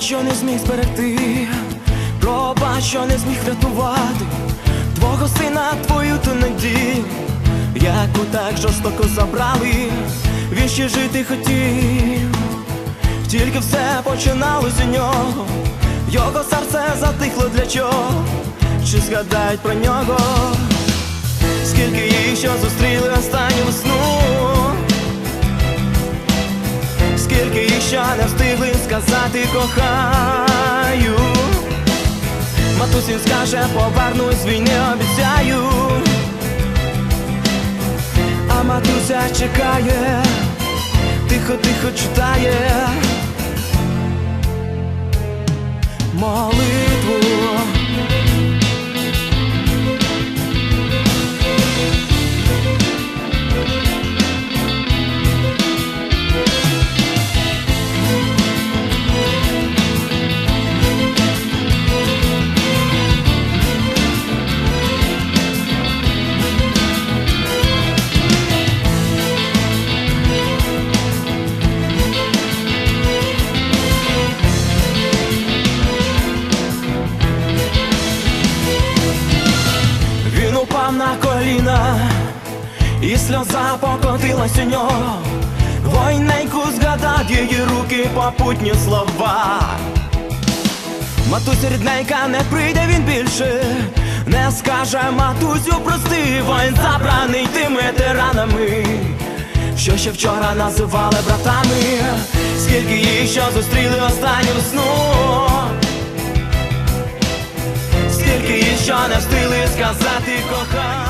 зміг зберегти, пробач, що не зміг врятувати Твого сина, твою ту надію, яку так жорстоко забрали, він ще жити хотів, тільки все починалось у нього, його серце затихло для чого, чи згадають про нього, скільки їх що зустріли останню весну Скільки їх ще не встигли сказати кохаю. Матусін скаже, повернусь він війни, обіцяю А матуся чекає, тихо-тихо читає. Молитву коліна, і сльоза покотилась у нього. Войненьку згадав її руки попутні слова. Матуся рідненька не прийде він більше, не скаже матусю, прости, воїн забраний тими тиранами, що ще вчора називали братами, скільки їх що зустріли останню весну. Скільки їх що не встигли сказати кохаю